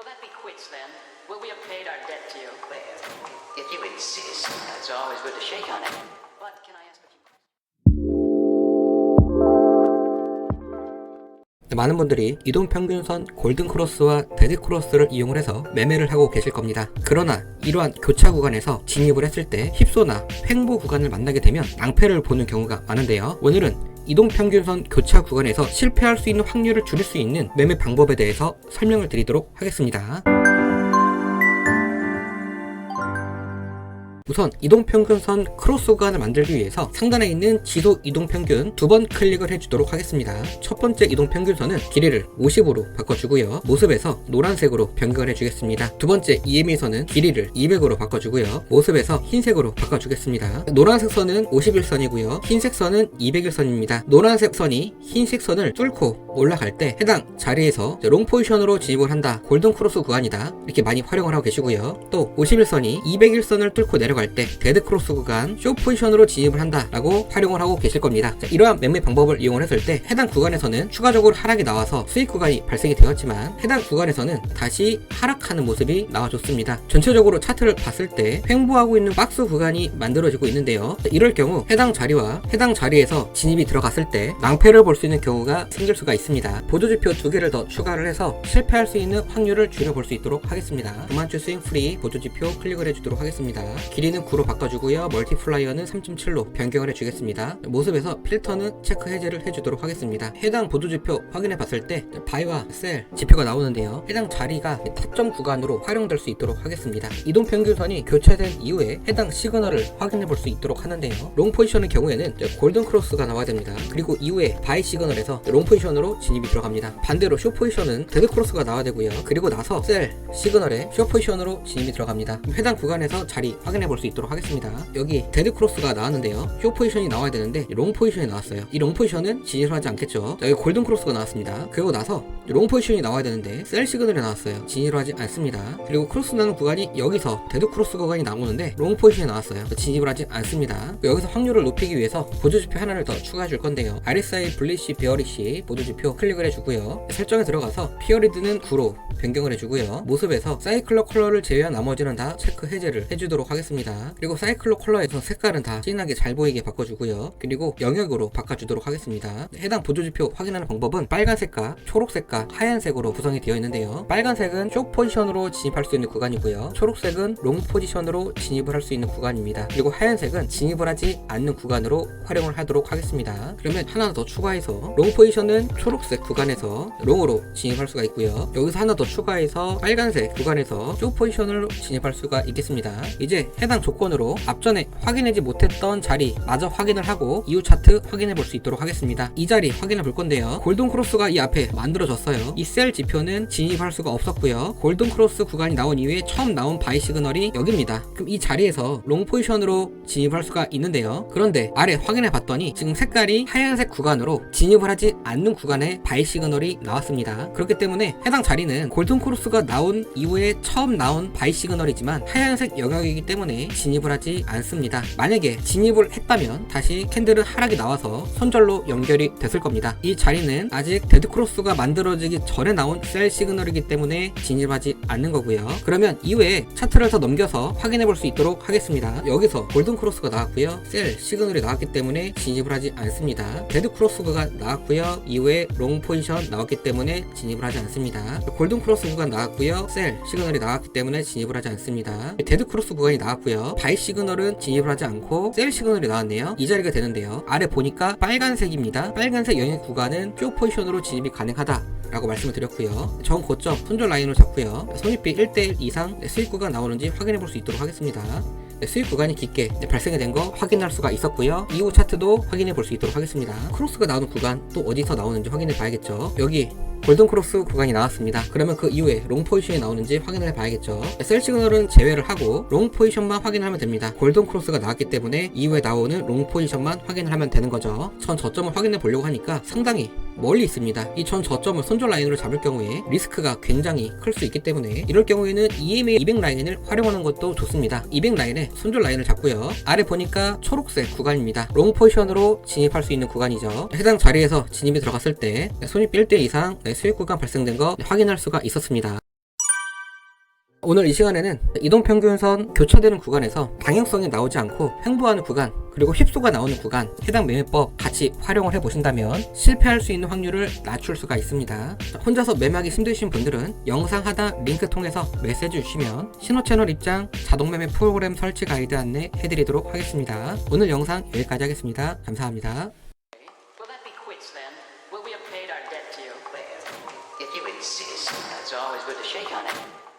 Will that be quits then? Will we have paid our debt to you? If you insist. It's always good to shake on it. But can I ask a few questions? 많은 분들이 이동 평균선 골든 크로스와 데드 크로스를 이용을 해서 매매를 하고 계실 겁니다. 그러나 이러한 교차 구간에서 진입을 했을 때 휩소나 횡보 구간을 만나게 되면 낭패를 보는 경우가 많은데요. 오늘은 이동 평균선 교차 구간에서 실패할 수 있는 확률을 줄일 수 있는 매매 방법에 대해서 설명을 드리도록 하겠습니다. 우선 이동평균선 크로스 구간을 만들기 위해서 상단에 있는 지도 이동평균 두 번 클릭을 해주도록 하겠습니다. 첫 번째 이동평균선은 길이를 50으로 바꿔주고요. 모습에서 노란색으로 변경을 해주겠습니다. 두 번째 EME선은 길이를 200으로 바꿔주고요. 모습에서 흰색으로 바꿔주겠습니다. 노란색 선은 51선이고요. 흰색 선은 201선입니다. 노란색 선이 흰색 선을 뚫고 올라갈 때 해당 자리에서 롱 포지션으로 진입을 한다. 골든 크로스 구간이다. 이렇게 많이 활용을 하고 계시고요. 또 51선이 201선을 뚫고 내려갈 때 데드 크로스 구간 쇼 포지션으로 진입을 한다라고 활용을 하고 계실 겁니다. 자, 이러한 매매 방법을 이용을 했을 때 해당 구간에서는 추가적으로 하락이 나와서 수익 구간이 발생이 되었지만 해당 구간에서는 다시 하락하는 모습이 나와줬습니다. 전체적으로 차트를 봤을 때 횡보하고 있는 박스 구간이 만들어지고 있는데요. 자, 이럴 경우 해당 자리와 해당 자리에서 진입이 들어갔을 때 낭패를 볼 수 있는 경우가 생길 수가 있습니다. 보조지표 두 개를 더 추가를 해서 실패할 수 있는 확률을 줄여볼 수 있도록 하겠습니다. 그만추 스윙 프리 보조지표 클릭을 해주도록 하겠습니다. 길이 는 9로 바꿔주고요. 멀티플라이어는 3.7로 변경을 해주겠습니다. 모습에서 필터는 체크 해제를 해주도록 하겠습니다. 해당 보조지표 확인해 봤을 때 바이와 셀 지표가 나오는데요. 해당 자리가 타점 구간으로 활용될 수 있도록 하겠습니다. 이동 평균선이 교체된 이후에 해당 시그널을 확인해 볼 수 있도록 하는데요. 롱 포지션의 경우에는 골든 크로스가 나와야 됩니다. 그리고 이후에 바이 시그널에서 롱 포지션으로 진입이 들어갑니다. 반대로 쇼 포지션은 데드 크로스가 나와야 되고요. 그리고 나서 셀 시그널에 쇼 포지션으로 진입이 들어갑니다. 해당 구간에서 자리 확인해 볼수 있도록 하겠습니다. 여기 데드 크로스가 나왔는데요. 쇼 포지션이 나와야 되는데 롱 포지션이 나왔어요. 이 롱 포지션은 진입을 하지 않겠죠. 자, 여기 골든 크로스가 나왔습니다. 그리고 나서 롱 포지션이 나와야 되는데 셀 시그널이 나왔어요. 진입을 하지 않습니다. 그리고 크로스 나는 구간이 여기서 데드 크로스 구간이 나오는데 롱 포지션이 나왔어요. 진입을 하지 않습니다. 여기서 확률을 높이기 위해서 보조지표 하나를 더 추가해 줄 건데요. RSI 블리시 베어리시 보조지표 클릭을 해주고요. 설정에 들어가서 피어리드는 9로 변경을 해주고요. 모습에서 사이클러 컬러를 제외한 나머지는 다 체크 해제를 해주도록 하겠습니다. 그리고 사이클러 컬러에서 색깔은 다 진하게 잘 보이게 바꿔주고요. 그리고 영역으로 바꿔주도록 하겠습니다. 해당 보조지표 확인하는 방법은 빨간색과 초록색과 하얀색으로 구성이 되어 있는데요. 빨간색은 쇼 포지션으로 진입할 수 있는 구간이고요. 초록색은 롱 포지션으로 진입을 할 수 있는 구간입니다. 그리고 하얀색은 진입을 하지 않는 구간으로 활용을 하도록 하겠습니다. 그러면 하나 더 추가해서 롱 포지션은 초록색 구간에서 롱으로 진입할 수가 있고요. 여기서 하나 더 추가해서 빨간색 구간에서 쇼 포지션으로 진입할 수가 있겠습니다. 이제 해당 조건으로 앞전에 확인하지 못했던 자리 마저 확인을 하고 이후 차트 확인해 볼 수 있도록 하겠습니다. 이 자리 확인해 볼 건데요. 골든 크로스가 이 앞에 만들어졌어요. 이 셀 지표는 진입할 수가 없었고요. 골든 크로스 구간이 나온 이후에 처음 나온 바이 시그널이 여기입니다. 그럼 이 자리에서 롱 포지션으로 진입할 수가 있는데요. 그런데 아래 확인해 봤더니 지금 색깔이 하얀색 구간으로 진입을 하지 않는 구간에 바이 시그널이 나왔습니다. 그렇기 때문에 해당 자리는 골든 크로스가 나온 이후에 처음 나온 바이 시그널이지만 하얀색 영역이기 때문에 진입을 하지 않습니다. 만약에 진입을 했다면 다시 캔들은 하락이 나와서 손절로 연결이 됐을 겁니다. 이 자리는 아직 데드 크로스가 만들어지기 전에 나온 셀 시그널이기 때문에 진입하지 않는 거고요. 그러면 이후에 차트를 더 넘겨서 확인해 볼 수 있도록 하겠습니다. 여기서 골든 크로스가 나왔고요. 셀 시그널이 나왔기 때문에 진입을 하지 않습니다. 데드 크로스가 나왔고요. 이후에 롱 포지션 나왔기 때문에 진입을 하지 않습니다. 골든 크로스 구간 나왔고요. 셀 시그널이 나왔기 때문에 진입을 하지 않습니다. 데드 크로스 구간이 나왔고요. 바이 시그널은 진입을 하지 않고 셀 시그널이 나왔네요. 이 자리가 되는데요. 아래 보니까 빨간색입니다. 빨간색 영역 구간은 쇼 포지션으로 진입이 가능하다. 라고 말씀을 드렸고요. 정 고점 손절 라인을 잡고요. 손익비 1대1 이상 수익 구간 나오는지 확인해 볼 수 있도록 하겠습니다. 네, 수익 구간이 깊게 네, 발생이 된 거 확인할 수가 있었고요. 이후 차트도 확인해 볼 수 있도록 하겠습니다. 크로스가 나오는 구간 또 어디서 나오는지 확인해 봐야겠죠. 여기 골든 크로스 구간이 나왔습니다. 그러면 그 이후에 롱 포지션이 나오는지 확인을 봐야겠죠. 셀 시그널은 제외를 하고 롱 포지션만 확인하면 됩니다. 골든 크로스가 나왔기 때문에 이후에 나오는 롱 포지션만 확인을 하면 되는 거죠. 전 저점을 확인해 보려고 하니까 상당히 멀리 있습니다. 이 전 저점을 손절 라인으로 잡을 경우에 리스크가 굉장히 클 수 있기 때문에 이럴 경우에는 EMA 200 라인을 활용하는 것도 좋습니다. 200 라인에 손절 라인을 잡고요. 아래 보니까 초록색 구간입니다. 롱 포지션으로 진입할 수 있는 구간이죠. 해당 자리에서 진입이 들어갔을 때 손익 1대 이상 수익 구간 발생된 거 확인할 수가 있었습니다. 오늘 이 시간에는 이동평균선 교차되는 구간에서 방향성이 나오지 않고 횡보하는 구간 그리고 휩소가 나오는 구간 해당 매매법 같이 활용을 해보신다면 실패할 수 있는 확률을 낮출 수가 있습니다. 자, 혼자서 매매하기 힘드신 분들은 영상 하단 링크 통해서 메시지 주시면 신호 채널 입장 자동 매매 프로그램 설치 가이드 안내 해드리도록 하겠습니다. 오늘 영상 여기까지 하겠습니다. 감사합니다 paid our debt to you? Well, if you insist. It's always good to shake on it.